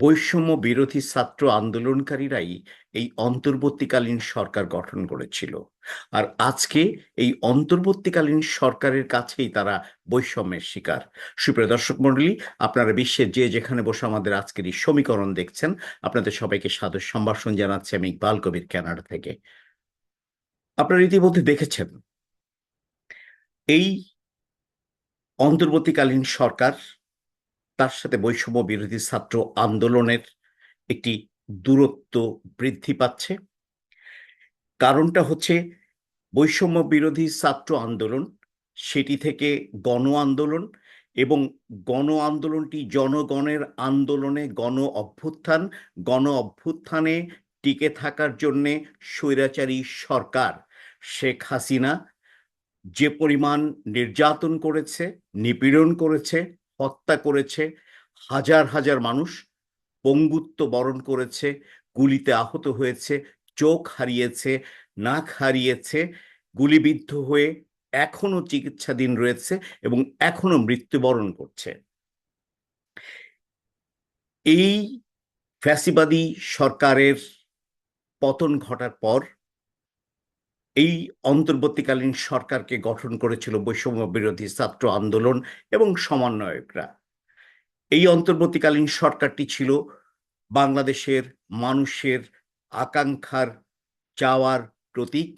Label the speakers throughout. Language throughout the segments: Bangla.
Speaker 1: বৈষম্য বিরোধী ছাত্র আন্দোলনকারীরাই এই অন্তর্বর্তীকালীন সরকার গঠন করেছিল। আর আজকে এই অন্তর্বর্তীকালীন সরকারের কাছেই তারা বৈষম্যের শিকার। সুপ্রিয় দর্শক মন্ডলী আপনারা বিশ্বের যে যেখানে বসে আমাদের আজকের এই সমীকরণ দেখছেন, আপনাদের সবাইকে সাদর সম্ভাষণ জানাচ্ছি আমি ইকবাল কবির ক্যানাডা থেকে। আপনারা ইতিমধ্যে দেখেছেন, এই অন্তর্বর্তীকালীন সরকার তার সাথে বৈষম্য বিরোধী ছাত্র আন্দোলনের একটি দূরত্ব বৃদ্ধি পাচ্ছে। কারণটা হচ্ছে বৈষম্য বিরোধী ছাত্র আন্দোলন, সেটি থেকে গণ আন্দোলন এবং গণ আন্দোলনটি জনগণের আন্দোলনে গণ অভ্যুত্থান, গণ অভ্যুত্থানে টিকে থাকার জন্যে স্বৈরাচারী সরকার শেখ হাসিনা যে পরিমাণ নির্যাতন করেছে, নিপীড়ন করেছে হত্যা করেছে, হাজার হাজার মানুষ পঙ্গুত্ব বরণ করেছে, গুলিতে আহত হয়েছে, চোখ হারিয়েছে, নাক হারিয়েছে, গুলিবিদ্ধ হয়ে এখনও চিকিৎসাধীন রয়েছে এবং এখনও মৃত্যুবরণ করছে। এই ফ্যাসিবাদী সরকারের পতন ঘটার পর এই অন্তর্বর্তীকালীন সরকারকে গঠন করেছিল বৈষম্য বিরোধী ছাত্র আন্দোলন এবং সমন্বয়করা। এই অন্তর্বর্তীকালীন সরকারটি ছিল বাংলাদেশের মানুষের আকাঙ্ক্ষার চাওয়ার প্রতীক।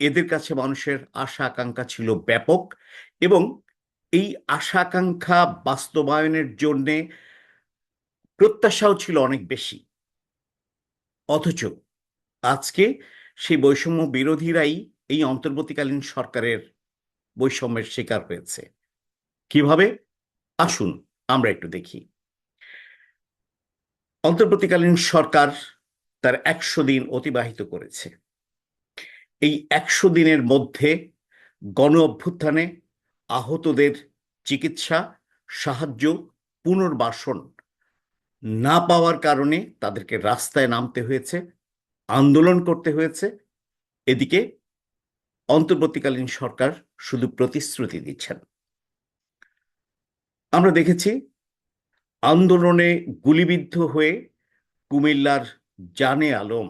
Speaker 1: এদের কাছে মানুষের আশা আকাঙ্ক্ষা ছিল ব্যাপক এবং এই আশা আকাঙ্ক্ষা বাস্তবায়নের জন্যে প্রত্যাশাও ছিল অনেক বেশি। অথচ আজকে সেই বৈষম্য বিরোধীরাই এই অন্তর্বর্তীকালীন সরকারের বৈষম্যের শিকার হয়েছে। কীভাবে? আসুন আমরা একটু দেখি। অন্তর্বর্তীকালীন সরকার তার একশো দিন অতিবাহিত করেছে। এই একশো দিনের মধ্যে গণ অভ্যুত্থানে আহতদের চিকিৎসা, সাহায্য, পুনর্বাসন না পাওয়ার কারণে তাদেরকে রাস্তায় নামতে হয়েছে। আন্দোলন করতে হয়েছে। এদিকে অন্তর্বর্তীকালীন সরকার শুধু প্রতিশ্রুতি দিচ্ছেন। আমরা দেখেছি আন্দোলনে গুলিবিদ্ধ হয়ে কুমিল্লার জানে আলম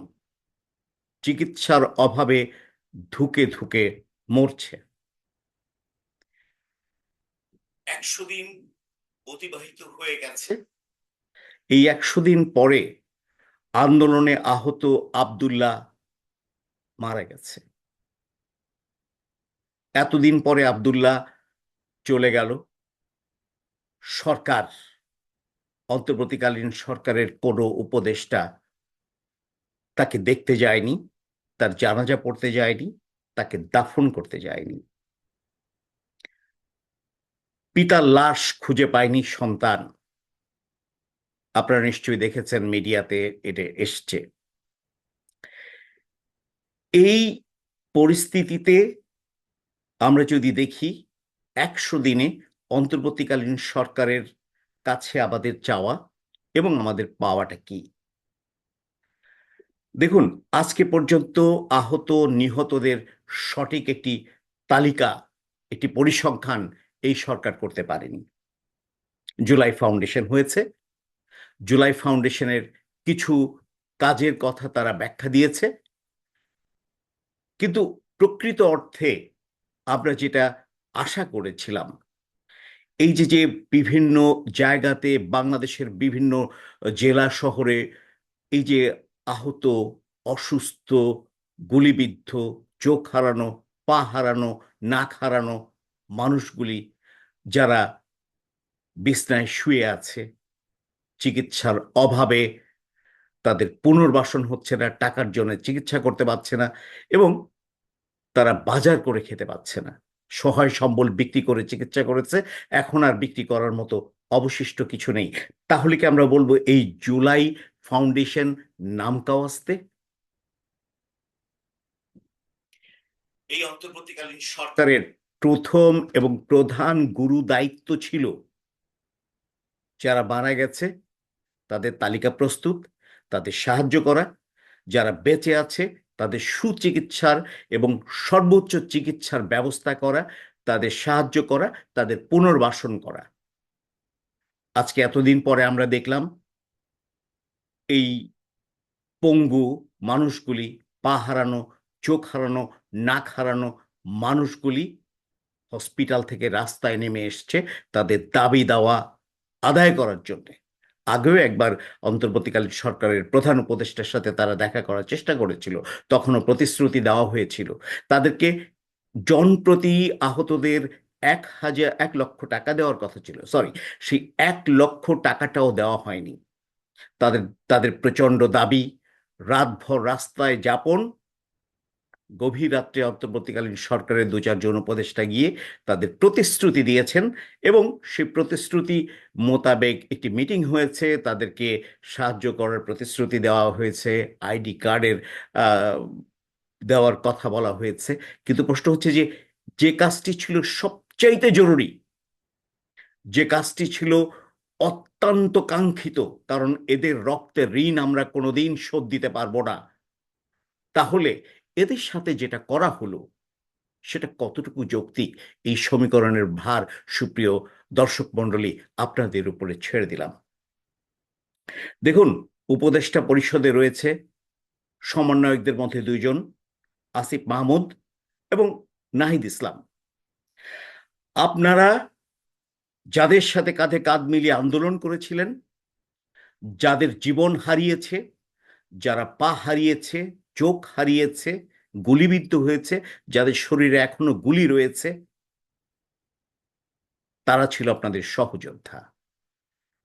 Speaker 1: চিকিৎসার অভাবে ধুকে ধুকে মরছে। একশো দিন অতিবাহিত হয়ে গেছে। এই একশো দিন পরে আন্দোলনে আহত আবদুল্লাহ মারা গেছে। এতদিন পরে আবদুল্লাহ চলে গেল। সরকার, অন্তর্বর্তীকালীন সরকারের কোনো উপদেষ্টা তাকে দেখতে যায়নি, তার জানাজা পড়তে যায়নি, তাকে দাফন করতে যায়নি। পিতার লাশ খুঁজে পায়নি সন্তান। আপনারা নিশ্চয়ই দেখেছেন মিডিয়াতে এটা এসছে। এই পরিস্থিতিতে আমরা যদি দেখি, একশো দিনে অন্তর্বর্তীকালীন সরকারের কাছে আমাদের চাওয়া এবং আমাদের পাওয়াটা কি? দেখুন, আজকে পর্যন্ত আহত নিহতদের সঠিক একটি তালিকা, একটি পরিসংখ্যান এই সরকার করতে পারেনি। জুলাই ফাউন্ডেশন হয়েছে জুলাই ফাউন্ডেশনের কিছু কাজের কথা তারা ব্যাখ্যা দিয়েছে। কিন্তু প্রকৃত অর্থে আমরা যেটা আশা করেছিলাম, এই যে যে বিভিন্ন জায়গাতে বাংলাদেশের বিভিন্ন জেলা শহরে এই যে আহত, অসুস্থ, গুলিবিদ্ধ, চোখ হারানো, পা হারানো, নাক হারানো মানুষগুলি যারা বিছনায় শুয়ে আছে চিকিৎসার অভাবে তাদের পুনর্বাসন হচ্ছে না টাকার জন্য চিকিৎসা করতে পারছে না এবং তারা বাজার করে খেতে পাচ্ছে না। সহায় সম্বল বিক্রি করে চিকিৎসা করেছে এখন আর বিক্রি করার মতো অবশিষ্ট কিছু নেই। তাহলে কি আমরা বলব এই জুলাই ফাউন্ডেশন নাম কাওয়াস্তে এই অন্তর্বর্তীকালীন সরকারের প্রথম এবং প্রধান গুরু দায়িত্ব ছিল যারা মারা গেছে তাদের তালিকা প্রস্তুত, তাদের সাহায্য করা, যারা বেঁচে আছে, তাদের সুচিকিৎসার এবং সর্বোচ্চ চিকিৎসার ব্যবস্থা করা, তাদের সাহায্য করা, তাদের পুনর্বাসন করা। আজকে এতদিন পরে আমরা দেখলাম, এই পঙ্গু মানুষগুলি পা হারানো, চোখ হারানো, নাক হারানো মানুষগুলি হসপিটাল থেকে রাস্তায় নেমে এসছে, তাদের দাবি দাওয়া আদায় করার জন্যে। আগেও একবার অন্তর্বর্তীকালীন সরকারের প্রধান উপদেষ্টার সাথে তারা দেখা করার চেষ্টা করেছিল। তখনও প্রতিশ্রুতি দেওয়া হয়েছিল। তাদেরকে জনপ্রতি আহতদের এক হাজার, এক লক্ষ টাকা দেওয়ার কথা ছিল। সরি সেই এক লক্ষ টাকাটাও দেওয়া হয়নি। তাদের তাদের প্রচণ্ড দাবি, রাতভর রাস্তায় যাপন গভীর রাত্রে অন্তর্বর্তীকালীন সরকারের দু চারজন উপদেষ্টা গিয়ে তাদের প্রতিশ্রুতি দিয়েছেন এবং সেই প্রতিশ্রুতি মোতাবেক একটি মিটিং হয়েছে। তাদেরকে সাহায্য করার প্রতিশ্রুতি দেওয়া হয়েছে। আইডি কার্ডের দেওয়ার কথা বলা হয়েছে। কিন্তু প্রশ্ন হচ্ছে যে যে কাজটি ছিল সবচাইতে জরুরি, যে কাজটি ছিল অত্যন্ত কাঙ্ক্ষিত, কারণ এদের রক্তের ঋণ আমরা কোনোদিন শোধ দিতে পারব না, তাহলে এদের সাথে যেটা করা হলো, সেটা কতটুকু যৌক্তিক? এই সমীকরণের ভার, সুপ্রিয় দর্শক মণ্ডলী, আপনাদের উপরে ছেড়ে দিলাম। দেখুন, উপদেষ্টা পরিষদে রয়েছে সমন্বয়কদের মধ্যে দুইজন, আসিফ মাহমুদ এবং নাহিদ ইসলাম। আপনারা যাদের সাথে কাঁধে কাঁধ মিলিয়ে আন্দোলন করেছিলেন, যাদের জীবন হারিয়েছে, যারা পা হারিয়েছে চোখ হারিয়েছে, গুলিবিদ্ধ হয়েছে, যাদের শরীরে এখনও গুলি রয়েছে, তারা ছিল আপনাদের সহযোদ্ধা।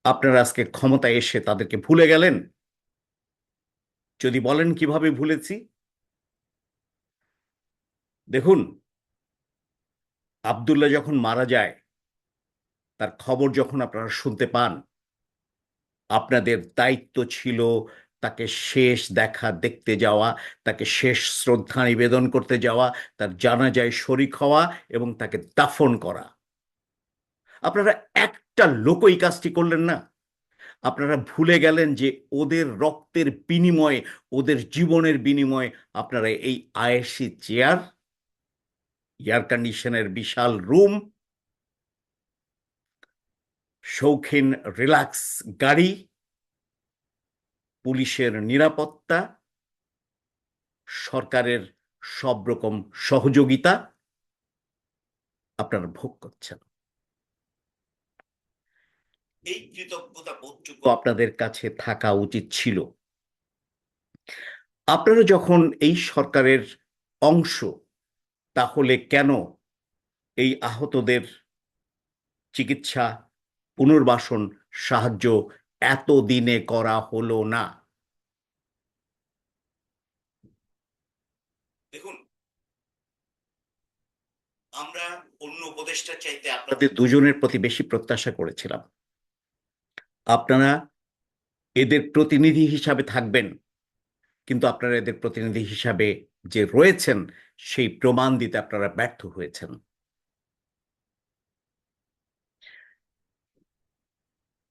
Speaker 1: আপনারা আজকে ক্ষমতায় এসে তাদেরকে ভুলে গেলেন? যদি বলেন কীভাবে ভুলেছি? দেখুন, আবদুল্লাহ যখন মারা যায়, তার খবর যখন আপনারা শুনতে পান, আপনাদের দায়িত্ব ছিল তাকে শেষ দেখা দেখতে যাওয়া, তাকে শেষ শ্রদ্ধা নিবেদন করতে যাওয়া, তার জানাজায় শরিক হওয়া এবং তাকে দাফন করা। আপনারা একটা লোক লোকই কাজটি করলেন না। আপনারা ভুলে গেলেন যে ওদের রক্তের বিনিময়ে, ওদের জীবনের বিনিময়ে আপনারা এই আয়েসি চেয়ার, এয়ার কন্ডিশনের বিশাল রুম, শৌখিন রিল্যাক্স গাড়ি পুলিশের নিরাপত্তা, সরকারের সব রকম সহযোগিতা, আপনারা ভোগ করছেন। এই কৃতজ্ঞতা বোধটুকু আপনাদের কাছে থাকা উচিত ছিল। আপনারা যখন এই সরকারের অংশ, তাহলে কেন এই আহতদের চিকিৎসা, পুনর্বাসন সাহায্য এত দিনে করা হলো না। দেখুন আমরা অন্য উপদেষ্টা চাইতে আপনাদের দুজনের প্রতি বেশি প্রত্যাশা করেছিলাম। আপনারা এদের প্রতিনিধি হিসাবে থাকবেন কিন্তু আপনারা এদের প্রতিনিধি হিসাবে যে রয়েছেন সেই প্রমাণ দিতে আপনারা ব্যর্থ হয়েছেন।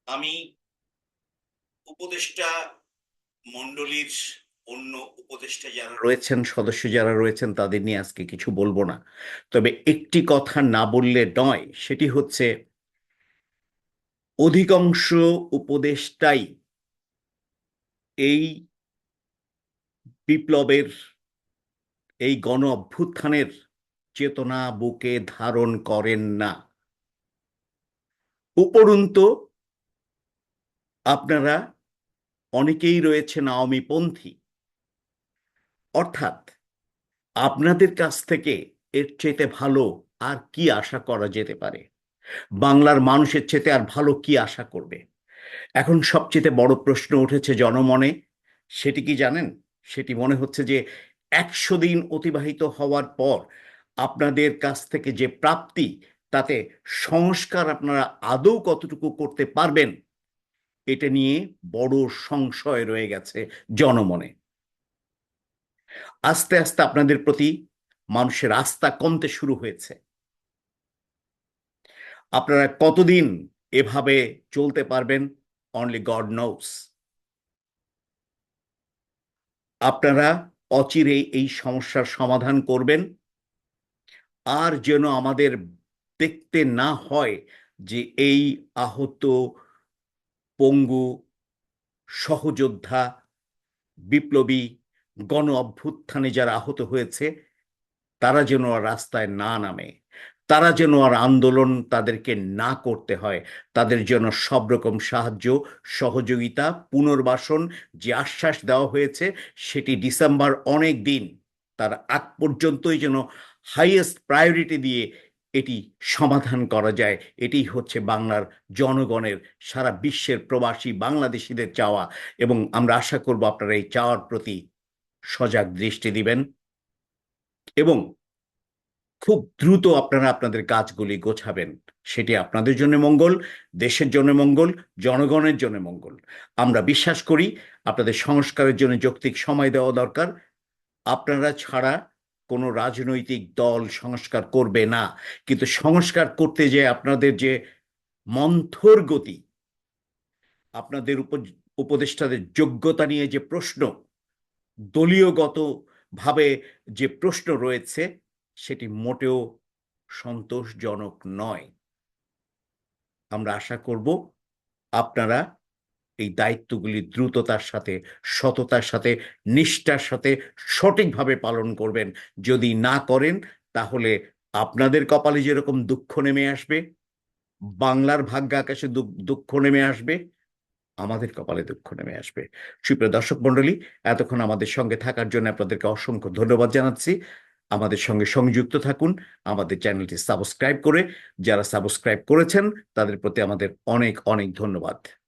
Speaker 1: আমি উপদেষ্টা মণ্ডলীর অন্য উপদেষ্টা যারা রয়েছেন, সদস্য যারা রয়েছেন, তাদের নিয়ে আজকে কিছু বলব না। তবে একটি কথা না বললে নয়, সেটি হচ্ছে অধিকাংশ উপদেষ্টাই এই বিপ্লবের, এই গণ অভ্যুত্থানের চেতনা বুকে ধারণ করেন না। উপরন্ত আপনারা অনেকেই রয়েছেন আওয়ামীপন্থী অর্থাৎ আপনাদের কাছ থেকে এর চেতে ভালো আর কি আশা করা যেতে পারে? বাংলার মানুষের চেতে আর ভালো কি আশা করবে? এখন সবচেয়ে বড় প্রশ্ন উঠেছে জনমনে, সেটি কি জানেন? সেটি মনে হচ্ছে যে একশো দিন অতিবাহিত হওয়ার পর আপনাদের কাছ থেকে যে প্রাপ্তি, তাতে সংস্কার আপনারা আদৌ কতটুকু করতে পারবেন এটা নিয়ে বড় সংশয় রয়ে গেছে জনমনে। আস্তে আস্তে আপনাদের প্রতি মানুষের আস্থা কমতে শুরু হয়েছে। আপনারা কতদিন এভাবে চলতে পারবেন? অনলি গড নোস আপনারা অচিরে এই সমস্যার সমাধান করবেন। আর যেন আমাদের দেখতে না হয় যে এই আহত পঙ্গু, সহযোদ্ধা, বিপ্লবী, গণ অভ্যুত্থানে যারা আহত হয়েছে, তারা যেন আর রাস্তায় না নামে। তারা যেন আর আন্দোলন তাদেরকে না করতে হয়। তাদের জন্য সব রকম সাহায্য, সহযোগিতা, পুনর্বাসন যে আশ্বাস দেওয়া হয়েছে, সেটি ডিসেম্বর অনেক দিন, তার আগ পর্যন্তই যেন হাইয়েস্ট প্রায়োরিটি দিয়ে এটি সমাধান করা যায়। এটি হচ্ছে বাংলার জনগণের, সারা বিশ্বের প্রবাসী বাংলাদেশিদের চাওয়া এবং আমরা আশা করব আপনারা এই চাওয়ার প্রতি সজাগ দৃষ্টি দিবেন এবং খুব দ্রুত আপনারা আপনাদের কাজগুলি গোছাবেন। সেটি আপনাদের জন্য মঙ্গল, দেশের জন্য মঙ্গল, জনগণের জন্য মঙ্গল। আমরা বিশ্বাস করি আপনাদের সংস্কারের জন্য যৌক্তিক সময় দেওয়া দরকার। আপনারা ছাড়া কোনো রাজনৈতিক দল সংস্কার করবে না। কিন্তু সংস্কার করতে যে আপনাদের যে মন্থর গতি, আপনাদের উপ উপদেষ্টাদের যোগ্যতা নিয়ে যে প্রশ্ন দলীয়গত ভাবে যে প্রশ্ন রয়েছে, সেটি মোটেও সন্তোষজনক নয়। আমরা আশা করব আপনারা এই দায়িত্বগুলি দ্রুততার সাথে, সততার সাথে, নিষ্ঠার সাথে সঠিকভাবে পালন করবেন। যদি না করেন, তাহলে আপনাদের কপালে যেরকম দুঃখ নেমে আসবে, বাংলার ভাগ্য আকাশে দুঃখ নেমে আসবে, আমাদের কপালে দুঃখ নেমে আসবে। সুপ্রিয় দর্শক মণ্ডলী, এতক্ষণ আমাদের সঙ্গে থাকার জন্য আপনাদেরকে অসংখ্য ধন্যবাদ জানাচ্ছি। আমাদের সঙ্গে সংযুক্ত থাকুন, আমাদের চ্যানেলটি সাবস্ক্রাইব করে, যারা সাবস্ক্রাইব করেছেন, তাদের প্রতি আমাদের অনেক অনেক ধন্যবাদ।